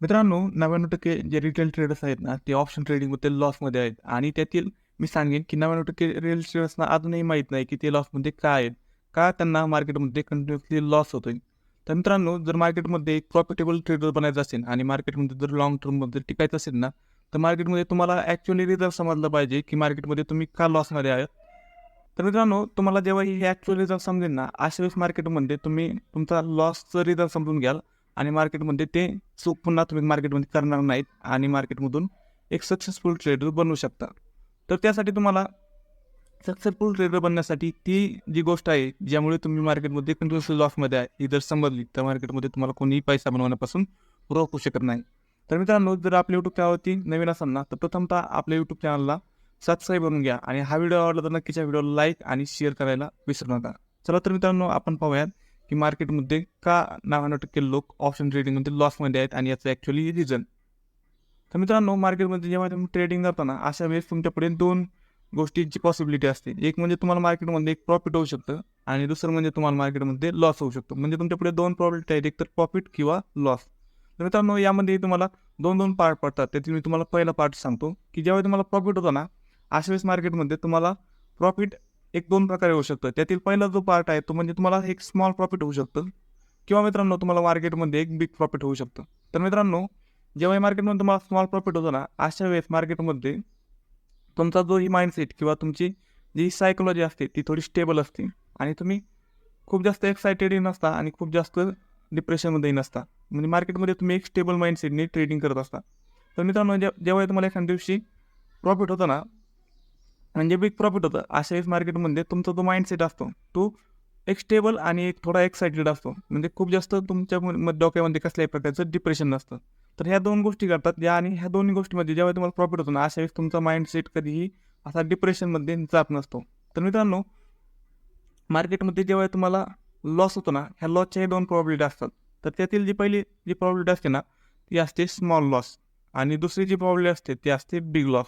मित्रांनो नव्याण्णव टक्के जे रिटेल ट्रेडर्स आहेत ना ते ऑप्शन ट्रेडिंगमध्ये लॉसमध्ये आहेत. आणि त्यातील मी सांगेन की नव्याण्णव टक्के रिअल ट्रेडर्सना अजूनही माहीत नाही की ते लॉसमध्ये काय आहेत. का त्यांना मार्केटमध्ये कंटिन्युअसली लॉस होतोय. तर मित्रांनो जर मार्केटमध्ये एक प्रॉफिटेबल ट्रेडर बनायचं असेल आणि मार्केटमध्ये जर लॉंग टर्ममध्ये टिकायचं असेल ना तर मार्केटमध्ये तुम्हाला ॲक्च्युअली रिझल्ट समजलं पाहिजे की मार्केटमध्ये तुम्ही का लॉसमध्ये आहात. तर मित्रांनो तुम्हाला जेव्हा हे ॲक्च्युअल रिझल्ट समजेल ना अशा वेळेस मार्केटमध्ये तुम्ही तुमचा लॉसचं रिझल्ट समजून घ्याल. आणि मार्केटमध्ये ते चूक पुन्हा तुम्ही मार्केटमध्ये करणार नाहीत आणि मार्केटमधून एक सक्सेसफुल ट्रेडर बनवू शकता. तर त्यासाठी तुम्हाला सक्सेसफुल ट्रेडर बनण्यासाठी ती जी गोष्ट आहे ज्यामुळे तुम्ही मार्केटमध्ये कंटिन्युअसली लॉसमध्ये आहे ही जर समजली तर मार्केटमध्ये तुम्हाला कोणीही पैसा बनवण्यापासून रोखू शकत नाही. तर मित्रांनो जर आपल्या यूट्यूब चॅनलवरती नवीन असाल ना तर प्रथमतः आपल्या यूट्यूब चॅनलला सबस्क्राईब करून घ्या. आणि हा व्हिडिओ आवडला तर नक्कीच्या व्हिडिओला लाईक आणि शेअर करायला विसरू नका. चला तर मित्रांनो आपण पाहूयात की मार्केटमध्ये का नव्याण्णव टक्के लोक ऑप्शन ट्रेडिंगमध्ये लॉसमध्ये आहेत आणि याचं ॲक्च्युअली रिझन तर मित्रांनो मार्केटमध्ये जेव्हा तुम्ही ट्रेडिंग करताना अशा वेळेस तुमच्यापुढे दोन गोष्टींची पॉसिबिलिटी असते. एक म्हणजे तुम्हाला मार्केटमध्ये एक प्रॉफिट होऊ शकतं आणि दुसरं म्हणजे तुम्हाला मार्केटमध्ये लॉस होऊ शकतो. म्हणजे तुमच्यापुढे दोन प्रॉफिट आहेत एक तर प्रॉफिट किंवा लॉस तर मित्रांनो यामध्ये तुम्हाला दोन दोन पार्ट पडतात. त्यातील मी तुम्हाला पहिला पार्ट सांगतो की ज्यावेळी तुम्हाला प्रॉफिट होतो ना अशा वेळेस मार्केटमध्ये तुम्हाला प्रॉफिट एक दोन प्रकारे होऊ शकतं. त्यातील पहिला जो पार्ट आहे तो म्हणजे तुम्हाला एक स्मॉल प्रॉफिट होऊ शकतं. किंवा मित्रांनो तुम्हाला मार्केटमध्ये एक बिग प्रॉफिट होऊ शकतं. तर मित्रांनो जेव्हा मार्केटमध्ये तुम्हाला स्मॉल प्रॉफिट होतो ना अशा वेळेस मार्केटमध्ये तुमचा जो ही माइंडसेट किंवा तुमची जी सायकोलॉजी असते ती थोडी स्टेबल असते. आणि तुम्ही खूप जास्त एक्सायटेडही नसता आणि खूप जास्त डिप्रेशनमध्येही नसता. म्हणजे मार्केटमध्ये तुम्ही एक स्टेबल माइंडसेटने ट्रेडिंग करत असता. तर मित्रांनो जे जेव्हा तुम्हाला एखाद्या दिवशी प्रॉफिट होतं ना म्हणजे बिग प्रॉफिट होतं. अशा वेळेस मार्केटमध्ये तुमचा जो माइंडसेट असतो तो एक स्टेबल आणि एक थोडा एक्सायटेड असतो. म्हणजे खूप जास्त तुमच्या म- डोक्यामध्ये कसल्याही प्रकारचं डिप्रेशन नसतं. तर ह्या दोन गोष्टी करतात. या आणि ह्या दोन्ही गोष्टीमध्ये जेव्हा तुम्हाला प्रॉफिट होतो ना अशा वेळेस तुमचा माइंडसेट कधीही असा डिप्रेशनमध्ये जात नसतो. तर मित्रांनो मार्केटमध्ये जेव्हा तुम्हाला लॉस होतो ना ह्या लॉसच्याही दोन प्रॉबिलिटी असतात. तर त्यातील जी पहिली जी प्रॉबिलिटी असते ना ती असते स्मॉल लॉस आणि दुसरी जी प्रॉब्लिटी असते ती असते बिग लॉस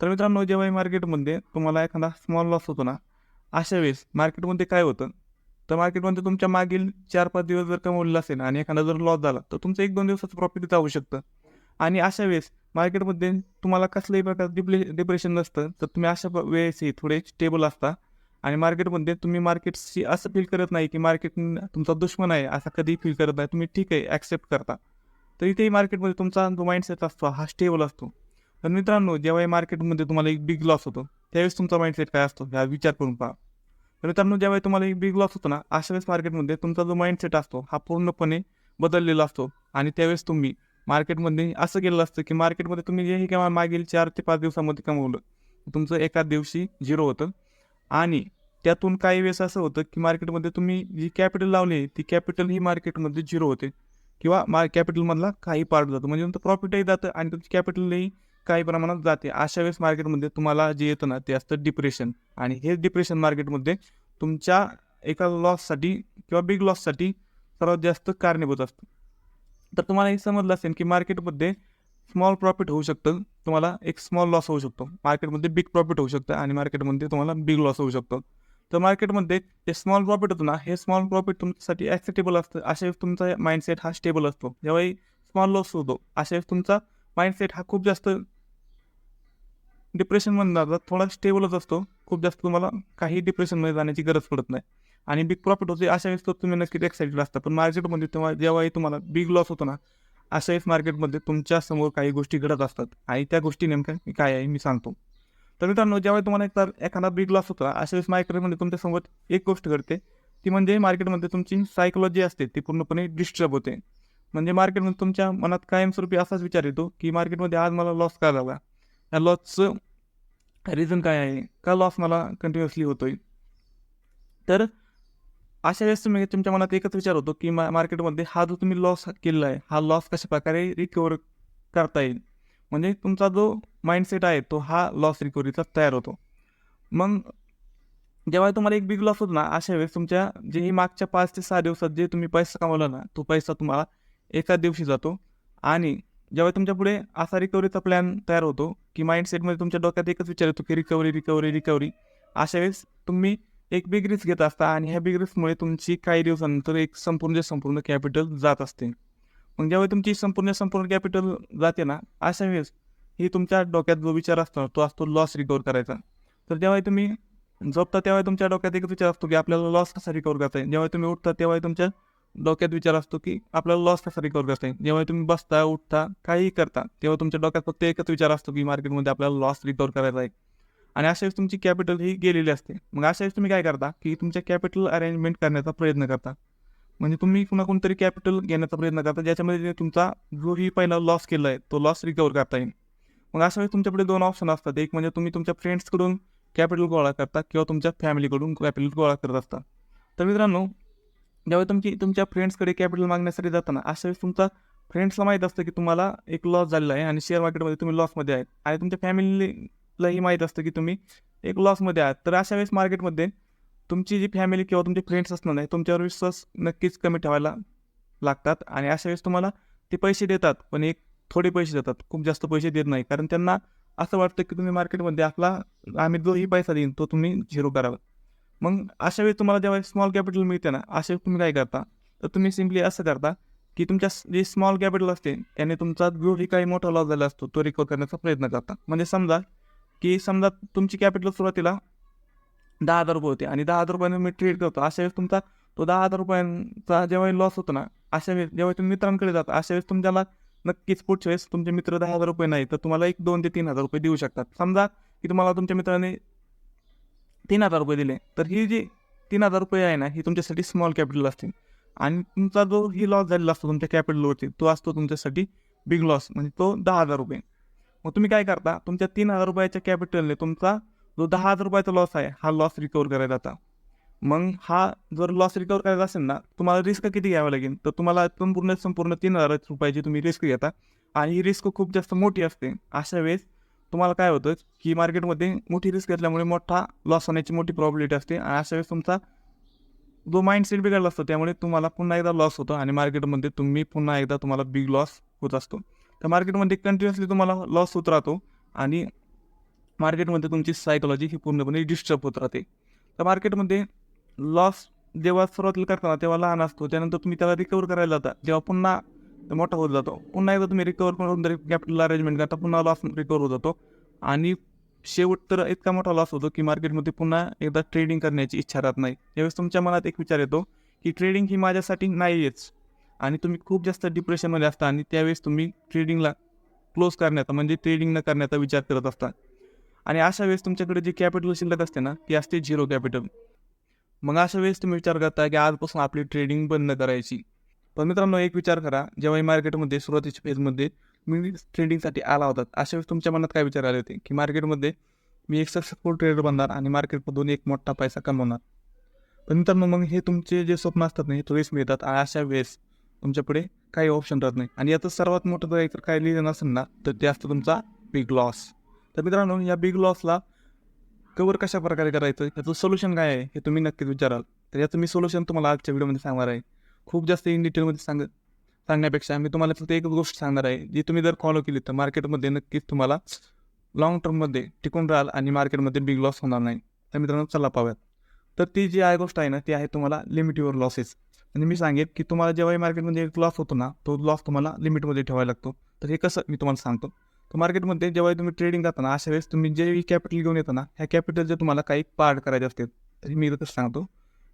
तर मित्रांनो जेव्हा मार्केटमध्ये तुम्हाला एखादा स्मॉल लॉस होतो ना अशा वेळेस मार्केटमध्ये काय होतं? तर मार्केटमध्ये तुमच्या मागील चार पाच दिवस जर कमवलेलं असेल आणि एखादा जर लॉस झाला तर तुमचं एक दोन दिवसाचं प्रॉफिट जाऊ शकतं. आणि अशा वेळेस मार्केटमध्ये तुम्हाला कसल्याही प्रकार डिप्ले डिप्रेशन नसतं तर तुम्ही अशा वेळेसही थोडे स्टेबल असता. आणि मार्केटमध्ये तुम्ही मार्केटशी असं फील करत नाही की मार्केट तुमचा दुश्मन आहे असं कधीही फील करत नाही. तुम्ही ठीक आहे ॲक्सेप्ट करता. तर इथेही मार्केटमध्ये तुमचा जो माइंडसेट असतो हा स्टेबल असतो. तर मित्रांनो जेव्हा मार्केटमध्ये तुम्हाला एक बिग लॉस होतो त्यावेळेस तुमचा माइंडसेट काय असतो? हा विचार करून पहा. तर मित्रांनो ज्यावेळी तुम्हाला एक बिग लॉस होतो ना अशा वेळेस मार्केटमध्ये तुमचा जो माइंडसेट असतो हा पूर्णपणे बदललेला असतो. आणि त्यावेळेस तुम्ही मार्केटमध्ये असं केलेलं असतं की मार्केटमध्ये तुम्ही जेही केव्हा मागील चार ते पाच दिवसामध्ये कमवलं तुमचं एका दिवशी झिरो होतं. आणि त्यातून काही वेळेस असं होतं की मार्केटमध्ये तुम्ही जी कॅपिटल लावली ती कॅपिटल ही मार्केटमध्ये झिरो होते. किंवा मा कॅपिटलमधला काही पार्ट जातो. म्हणजे तुमचं प्रॉफिटही जातं आणि तुमची कॅपिटलही काही प्रमाणात जाते. अशा वेळेस मार्केटमध्ये तुम्हाला जे येतं ना ते असतं डिप्रेशन आणि हे डिप्रेशन मार्केटमध्ये तुमच्या एका लॉससाठी किंवा बिग लॉससाठी सर्वात जास्त कारणीभूत असतं. तर तुम्हाला हे समजलं असेल की मार्केटमध्ये स्मॉल प्रॉफिट होऊ शकतं. तुम्हाला एक स्मॉल लॉस होऊ शकतो. मार्केटमध्ये बिग प्रॉफिट होऊ शकतं आणि मार्केटमध्ये तुम्हाला बिग लॉस होऊ शकतो. तर मार्केटमध्ये जे स्मॉल प्रॉफिट होतं ना हे स्मॉल प्रॉफिट तुमच्यासाठी ॲक्सेप्टेबल असतं. अशा वेळेस तुमचा माइंडसेट हा स्टेबल असतो. जेव्हाही स्मॉल लॉस होतो अशा वेळेस तुमचा माइंडसेट हा खूप जास्त डिप्रेशनमध्ये जातात थोडा स्टेबलच असतो. खूप जास्त तुम्हाला काही डिप्रेशनमध्ये जाण्याची गरज पडत नाही. आणि बिग प्रॉफिट होते अशा वेळेस तर तुम्ही नक्कीच एक्साइटेड असता. पण मार्केटमध्ये तेव्हा जेव्हाही तुम्हाला बिग लॉस होतो ना अशा वेळेस मार्केटमध्ये तुमच्यासमोर काही गोष्टी घडत असतात. आणि त्या गोष्टी नेमक्या काय आहे मी सांगतो. तर मित्रांनो जेव्हा तुम्हाला एकदा एखादा बिग लॉस होता अशा वेळेस मार्केटमध्ये तुमच्यासमोर एक गोष्ट घडते. ती म्हणजे मार्केटमध्ये तुमची सायकोलॉजी असते ती पूर्णपणे डिस्टर्ब होते. म्हणजे मार्केटमध्ये तुमच्या मनात कायमस्वरूपी असाच विचार येतो की मार्केटमध्ये आज मला लॉस का झाला? या लॉसचं रिझन काय आहे? का लॉस मला कंटिन्युअसली होतोय? तर अशा वेळेस तुम्ही तुमच्या मनात एकच विचार होतो की मा मार्केटमध्ये हा जो तुम्ही लॉस केलेला आहे हा लॉस कशा प्रकारे रिकवर करता येईल? म्हणजे तुमचा जो माइंडसेट आहे तो हा लॉस रिकव्हरीचा तयार होतो. मग जेव्हा तुम्हाला एक बिग लॉस होतो ना अशा वेळेस तुमच्या जे मागच्या पाच ते सहा दिवसात जे तुम्ही पैसा कमवला ना तो पैसा तुम्हाला एका दिवशी जातो आणि ज्यावेळी तुमच्यापुढे असा रिकव्हरीचा प्लॅन तयार होतो की माइंडसेटमध्ये तुमच्या डोक्यात एकच विचार येतो की रिकव्हरी रिकव्हरी रिकव्हरी अशा वेळेस तुम्ही एक बिग रिस्क घेत असता आणि ह्या बिग रिस्कमुळे तुमची काही दिवसानंतर एक संपूर्ण संपूर्ण कॅपिटल जात असते. मग ज्यावेळी तुमची संपूर्ण संपूर्ण कॅपिटल जाते ना अशा वेळेस ही तुमच्या डोक्यात जो विचार असतो तो असतो लॉस रिकवर करायचा. तर ज्यावेळी तुम्ही झोपता तेव्हा तुमच्या डोक्यात एकच विचार असतो की आपल्याला लॉस कसा रिकवर करता येईल? जेव्हा तुम्ही उठता तेव्हा तुमच्या डोक्यात विचार असतो की आपल्याला लॉस कसा रिकवर करता येईल जेव्हा तुम्ही बसता उठता काहीही करता तेव्हा तुमच्या डोक्यात फक्त एकच विचार असतो की मार्केटमध्ये आपल्याला लॉस रिकवर करायचा आहे. आणि अशा वेळेस तुमची कॅपिटल ही गेलेली असते. मग अशा वेळेस तुम्ही काय करता की तुमच्या कॅपिटल अरेंजमेंट करण्याचा प्रयत्न करता. म्हणजे तुम्ही कुणा कोणतरी कॅपिटल घेण्याचा प्रयत्न करता ज्याच्यामध्ये तुमचा जो ही पहिला लॉस केला आहे तो लॉस रिकवर करता येईल. मग अशा वेळेस तुमच्याकडे दोन ऑप्शन असतात. एक म्हणजे तुम्ही तुमच्या फ्रेंड्सकडून कॅपिटल गोळा करता किंवा तुमच्या फॅमिलीकडून कॅपिटल गोळा करत असता. तर मित्रांनो ज्यावेळी तुमची तुमच्या फ्रेंड्सकडे कॅपिटल मागण्यासाठी जाताना अशा वेळेस तुमचा फ्रेंड्सला माहीत असतं की तुम्हाला एक लॉस झालेला आहे आणि शेअर मार्केटमध्ये तुम्ही लॉसमध्ये आहेत. आणि तुमच्या फॅमिलीलाही माहीत असतं की तुम्ही एक लॉसमध्ये आहात. तर अशा वेळेस मार्केटमध्ये तुमची जी फॅमिली किंवा तुमचे फ्रेंड्स असणार नाही तुमच्यावर विश्वास नक्कीच कमी ठेवायला लागतात. आणि अशा वेळेस तुम्हाला ते पैसे देतात पण एक थोडे पैसे देतात. खूप जास्त पैसे देत नाही. कारण त्यांना असं वाटतं की तुम्ही मार्केटमध्ये आपला आम्ही जोही पैसा देईन तो तुम्ही झिरो करावा. मग अशा वेळी तुम्हाला जेव्हा स्मॉल कॅपिटल मिळते ना अशा वेळी तुम्ही काय करता? तर तुम्ही सिम्पली असं करता की तुमच्या जे स्मॉल कॅपिटल असते त्याने तुमचा जोही काही मोठा लॉस झाला असतो तो रिकवर करण्याचा प्रयत्न करता. म्हणजे समजा की समजा तुमची कॅपिटल सुरुवातीला दहा हजार रुपये होते आणि दहा हजार रुपयाने मी ट्रेड करतो. अशा वेळेस तुमचा तो दहा हजार रुपयांचा जेव्हा लॉस होतो ना अशा वेळेस जेव्हा तुम्ही मित्रांकडे जाता अशा वेळेस तुमच्याला नक्कीच पुढच्या वेळेस तुमचे मित्र दहा हजार रुपये नाही तर तुम्हाला एक दोन ते तीन हजार रुपये देऊ शकतात. समजा की तुम्हाला तुमच्या मित्राने तीन हजार रुपये दिले. तर ही जी तीन हजार रुपये आहे ना ही तुमच्यासाठी स्मॉल कॅपिटल असते आणि तुमचा जो ही लॉस झालेला असतो तुमच्या कॅपिटलवरती तो असतो तुमच्यासाठी बिग लॉस म्हणजे तो दहा हजार रुपये. मग तुम्ही काय करता तुमच्या तीन हजार रुपयाच्या कॅपिटलने तुमचा जो दहा हजार रुपयाचा लॉस आहे हा लॉस रिकवर करायचा आता मग हा जर लॉस रिकवर करायचा असेल ना तुम्हाला रिस्क किती घ्यावं लागेल? तर तुम्हाला संपूर्ण संपूर्ण तीन हजार रुपयाची तुम्ही रिस्क घेता. आणि ही रिस्क खूप जास्त मोठी असते. अशा वेळेस तुम्हाला काय होतं की मार्केटमध्ये मोठी रिस्क घेतल्यामुळे मोठा लॉस होण्याची मोठी प्रॉबिलिटी असते. आणि अशा वेळेस तुमचा जो माइंडसेट बिघडला असतो त्यामुळे तुम्हाला पुन्हा एकदा लॉस होतो आणि मार्केटमध्ये तुम्ही पुन्हा एकदा तुम्हाला बिग लॉस होत असतो. तर मार्केटमध्ये कंटिन्युअसली तुम्हाला लॉस होत राहतो आणि मार्केटमध्ये तुमची सायकोलॉजी ही पूर्णपणे डिस्टर्ब होत राहते. तर मार्केटमध्ये लॉस जेव्हा सुरुवातीला करताना तेव्हा लहान असतो त्यानंतर तुम्ही त्याला रिकवर करायला जाता. जेव्हा पुन्हा तर मोठा होत जातो. पुन्हा एकदा तुम्ही रिकवर करून तरी कॅपिटल अरेंजमेंट करता पुन्हा लॉस रिकवर होत जातो. आणि शेवट तर इतका मोठा लॉस होतो की मार्केटमध्ये पुन्हा एकदा ट्रेडिंग करण्याची इच्छा राहत नाही. त्यावेळेस तुमच्या मनात एक विचार येतो की ट्रेडिंग ही माझ्यासाठी नाहीच आणि तुम्ही खूप जास्त डिप्रेशनमध्ये असता आणि त्यावेळेस तुम्ही ट्रेडिंगला क्लोज करण्याचा म्हणजे ट्रेडिंग न करण्याचा विचार करत असता. आणि अशा वेळेस तुमच्याकडे जी कॅपिटल शिल्लक असते ना ती असते झिरो कॅपिटल मग अशा वेळेस तुम्ही विचार करता की आजपासून आपली ट्रेडिंग बंद करायची. पण मित्रांनो एक विचार करा. जेव्हा मार्केटमध्ये सुरुवातीच्या फेजमध्ये मी ट्रेडिंगसाठी आला होता अशा वेळेस तुमच्या मनात काय विचार आले होते? की मार्केटमध्ये मी एक सक्सेसफुल ट्रेडर बनणार आणि मार्केटमधून एक मोठा पैसा कमवणार. पण मित्रांनो मग हे तुमचे जे स्वप्न असतात ना हे थोडेच मिळतात. आणि अशा वेळेस तुमच्यापुढे काही ऑप्शन राहत नाही. आणि याचं सर्वात मोठं जर एकतर काही लिहिलं नसेल ना तर ते असतं तुमचा बिग लॉस तर मित्रांनो या बिग लॉसला कवर कशा प्रकारे करायचं? याचं सोल्युशन काय आहे हे तुम्ही नक्कीच विचाराल. तर याचं मी सोल्युशन तुम्हाला आजच्या व्हिडिओमध्ये सांगणार आहे. खूप जास्त इन डिटेलमध्ये सांग सांगण्यापेक्षा मी तुम्हाला फक्त एकच गोष्ट सांगणार आहे. जी तुम्ही जर फॉलो केली तर मार्केटमध्ये नक्कीच तुम्हाला लॉंग टर्ममध्ये टिकून राहाल आणि मार्केटमध्ये बिग लॉस होणार नाही. तर मित्रांनो चला पाहूयात. तर ती जी आहे गोष्ट आहे ना ती आहे तुम्हाला लिमिटीवर लॉसेस आणि मी सांगेन की तुम्हाला जेव्हाही मार्केटमध्ये एक लॉस होतो ना तो लॉस तुम्हाला लिमिटमध्ये ठेवायला लागतो. तर हे कसं मी तुम्हाला सांगतो. तर मार्केटमध्ये जेव्हा तुम्ही ट्रेडिंग करताना अशा वेळेस तुम्ही जे कॅपिटल घेऊन येता ना ह्या कॅपिटलचे तुम्हाला काही पार्ट करायचे असतील. तर मी कसं सांगतो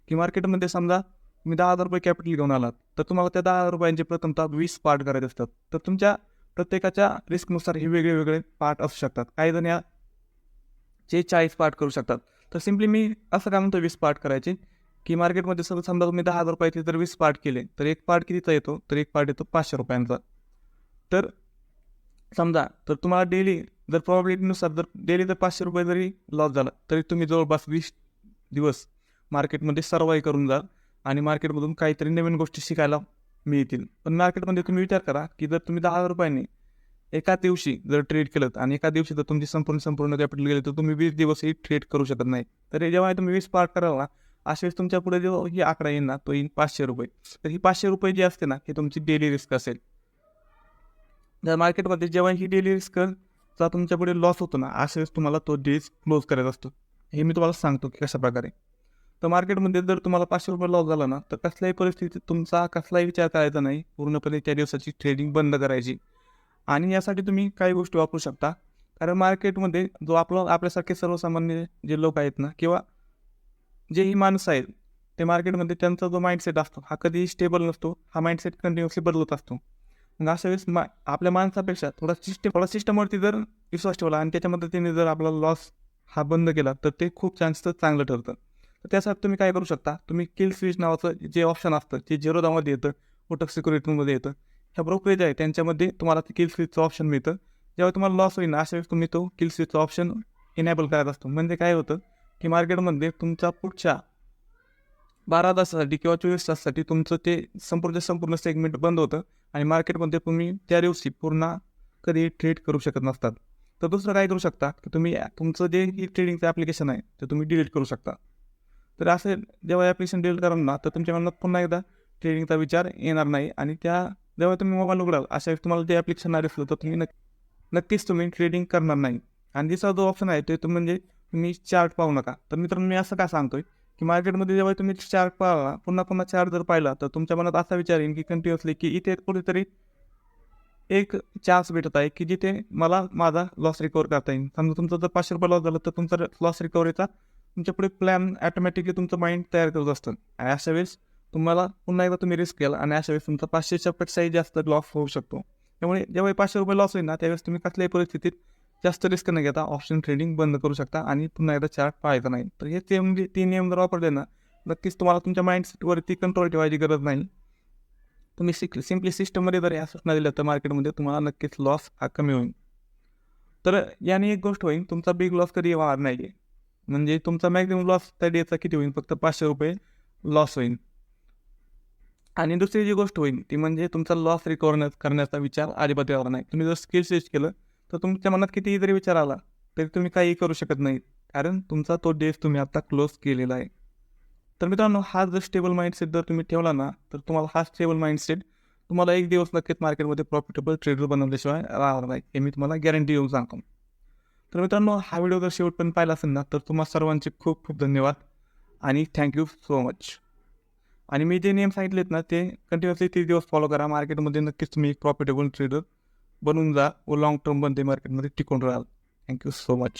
की मार्केटमध्ये समजा तुम्ही दहा हजार रुपये कॅपिटल घेऊन आलात तर तुम्हाला त्या दहा हजार रुपयांचे प्रथमतः वीस पार्ट करायचे असतात. तर तुमच्या प्रत्येकाच्या रिस्कनुसार हे वेगळे वेगळे पार्ट असू शकतात. काही जण या जे चाळीस पार्ट करू शकतात. तर सिम्पली मी असं काय म्हणतो वीस पार्ट करायचे. की मार्केटमध्ये सर समजा तुम्ही दहा हजार रुपयाचे जर वीस पार्ट केले तर एक पार्ट कितीचा येतो? तर एक पार्ट येतो पाचशे रुपयांचा. तर समजा तर तुम्हाला डेली जर प्रॉबिलिटीनुसार जर डेली जर पाचशे रुपये जरी लॉस झाला तरी तुम्ही जवळपास वीस दिवस मार्केटमध्ये सर्वाई करून जाल. आणि मार्केटमधून काहीतरी नवीन गोष्टी शिकायला मिळतील. पण मार्केटमध्ये तुम्ही विचार करा की जर तुम्ही दहा हजार रुपयांनी एका दिवशी जर ट्रेड केलं आणि एका दिवशी जर तुमची संपूर्ण संपूर्ण कॅपिटल गेले तर तुम्ही वीस दिवसही ट्रेड करू शकत नाही. तर हे जेव्हा तुम्ही वीस पार्ट कराल ना. अशा वेळेस तुमच्यापुढे जो ही आकडा येईल ना तो येईल पाचशे रुपये. तर ही पाचशे रुपये जी असते ना ही तुमची डेली रिस्क असेल. जर मार्केटमध्ये जेव्हा ही डेली रिस्कचा तुमच्यापुढे लॉस होतो ना अशा वेळेस तुम्हाला तो डेज क्लोज करायचा असतो. हे मी तुम्हाला सांगतो की कशा प्रकारे तर मार्केटमध्ये जर तुम्हाला पाचशे रुपये लॉस झाला ना तर कसल्याही परिस्थितीत तुमचा कसलाही विचार करायचा नाही. पूर्णपणे त्या दिवसाची ट्रेडिंग बंद करायची. आणि यासाठी तुम्ही काही गोष्टी वापरू शकता. कारण मार्केटमध्ये जो आपला आपल्यासारखे सर्वसामान्य जे लोक आहेत ना किंवा जे ही माणसं आहेत ते मार्केटमध्ये त्यांचा जो माइंडसेट असतो हा कधीही स्टेबल नसतो. हा माइंडसेट कंटिन्युअसली बदलत असतो. मग अशा वेळेस मा आपल्या माणसापेक्षा थोडा सिस्टम थोडा सिस्टमवरती जर विश्वास ठेवला आणि त्याच्या मदतीने जर आपला लॉस हा बंद केला तर ते खूप जास्त चांगलं ठरतं तर त्यासाठी तुम्ही काय करू शकता? तुम्ही किल स्विच नावाचं जे ऑप्शन असतं जे झिरोदामध्ये येतं कोटक सिक्युरिटीमध्ये येतं ह्या ब्रोकरेज आहे त्यांच्यामध्ये तुम्हाला ते किल स्विचचं ऑप्शन मिळतं. ज्यावेळी तुम्हाला लॉस होईल अशा वेळेस तुम्ही तो किल स्विचचं ऑप्शन इनेबल करत असतो. म्हणजे काय होतं की मार्केटमध्ये तुमच्या पुढच्या बारा तासासाठी किंवा चोवीस तासासाठी तुमचं ते संपूर्ण संपूर्ण सेगमेंट बंद होतं आणि मार्केटमध्ये तुम्ही त्या दिवशी पूर्ण कधी ट्रेड करू शकत नसतात. तर दुसरं काय करू शकता की तुम्ही तुमचं जे ही ट्रेडिंगचं ॲप्लिकेशन आहे ते तुम्ही डिलीट करू शकता. तर असे जेव्हा ॲप्लिकेशन डिलीट कराल ना तर तुमच्या मनात पुन्हा एकदा ट्रेडिंगचा विचार येणार नाही आणि त्या जेव्हा तुम्ही मोबाईल उघडाल अशा तुम्हाला ते ॲप्लिकेशन नाही दिसलं तर तुम्ही नक्की नक्कीच तुम्ही ट्रेडिंग करणार नाही. आणि दुसरा जो ऑप्शन आहे ते तुम्ही म्हणजे तुम्ही चार्ट पाहू नका. तर मित्रांनो मी असं काय सांगतोय की मार्केटमध्ये जेव्हा तुम्ही चार्ट पाहिला पुन्हा पुन्हा चार्ट जर पाहिला तर तुमच्या मनात असा विचार येईल की कंटिन्युअसली की इथे कुठेतरी एक चान्स भेटत आहे की जिथे मला माझा लॉस रिकवर करता येईल. समजा तुमचा जर पाचशे रुपये लॉस झाला तर तुमचा लॉस रिकवरीचा तुमच्यापुढे प्लॅन ॲटोमॅटिकली तुमचं माइंड तयार करत असतं. आणि अशा वेळेस तुम्हाला पुन्हा एकदा तुम्ही रिस्क केला आणि अशा वेळेस तुमचा पाचशेच्या पेक्षाही जास्त लॉस होऊ शकतो. त्यामुळे जेव्हा पाचशे रुपये लॉस होईल ना त्यावेळेस तुम्ही कसल्याही परिस्थितीत जास्त रिस्क न घेता ऑप्शन ट्रेडिंग बंद करू शकता आणि पुन्हा एकदा चार्ट पाहायचा नाही. तर हे ते म्हणजे तीन नियम जर वापरले ना नक्कीच तुम्हाला तुमच्या माइंडसेटवरती कंट्रोल ठेवायची गरज नाही. तुम्ही सिक सिम्पली सिस्टममध्ये जर या सूचना दिल्या तर मार्केटमध्ये तुम्हाला नक्कीच लॉस हा कमी होईल. तर याने एक गोष्ट होईल तुमचा बिग लॉस कधी होणार नाही म्हणजे तुमचा मॅक्झिमम लॉस त्या डेचा किती होईल? फक्त पाचशे रुपये लॉस होईल. आणि दुसरी जी गोष्ट होईल ती म्हणजे तुमचा लॉस रिकवर करण्याचा विचार अजिबात यावर नाही. तुम्ही जर स्किल स्विच केलं तर तुमच्या मनात कितीही जरी विचार आला तरी तुम्ही काही करू शकत नाही. कारण तुमचा तो डेस तुम्ही आता क्लोज केलेला आहे. तर मित्रांनो हा जर स्टेबल माइंडसेट जर तुम्ही ठेवला ना तर तुम्हाला हा स्टेबल माइंडसेट तुम्हाला एक दिवस नक्कीच मार्केटमध्ये प्रॉफिटेबल ट्रेडर बनवल्याशिवाय राहणार नाही. हे मी तुम्हाला गॅरंटी देऊन सांगतो. तर मित्रांनो हा व्हिडिओ जर शेवटपर्यंत पाहिला असेल ना तर तुम्हा सर्वांचे खूप खूप धन्यवाद आणि थँक्यू सो मच आणि मी जे नियम सांगितलेत ना ते कंटिन्युअसली तीस दिवस फॉलो करा. मार्केटमध्ये नक्कीच तुम्ही एक प्रॉफिटेबल ट्रेडर बनून जा व लाँग टर्म बनते मार्केटमध्ये टिकून राहाल. Thank you so much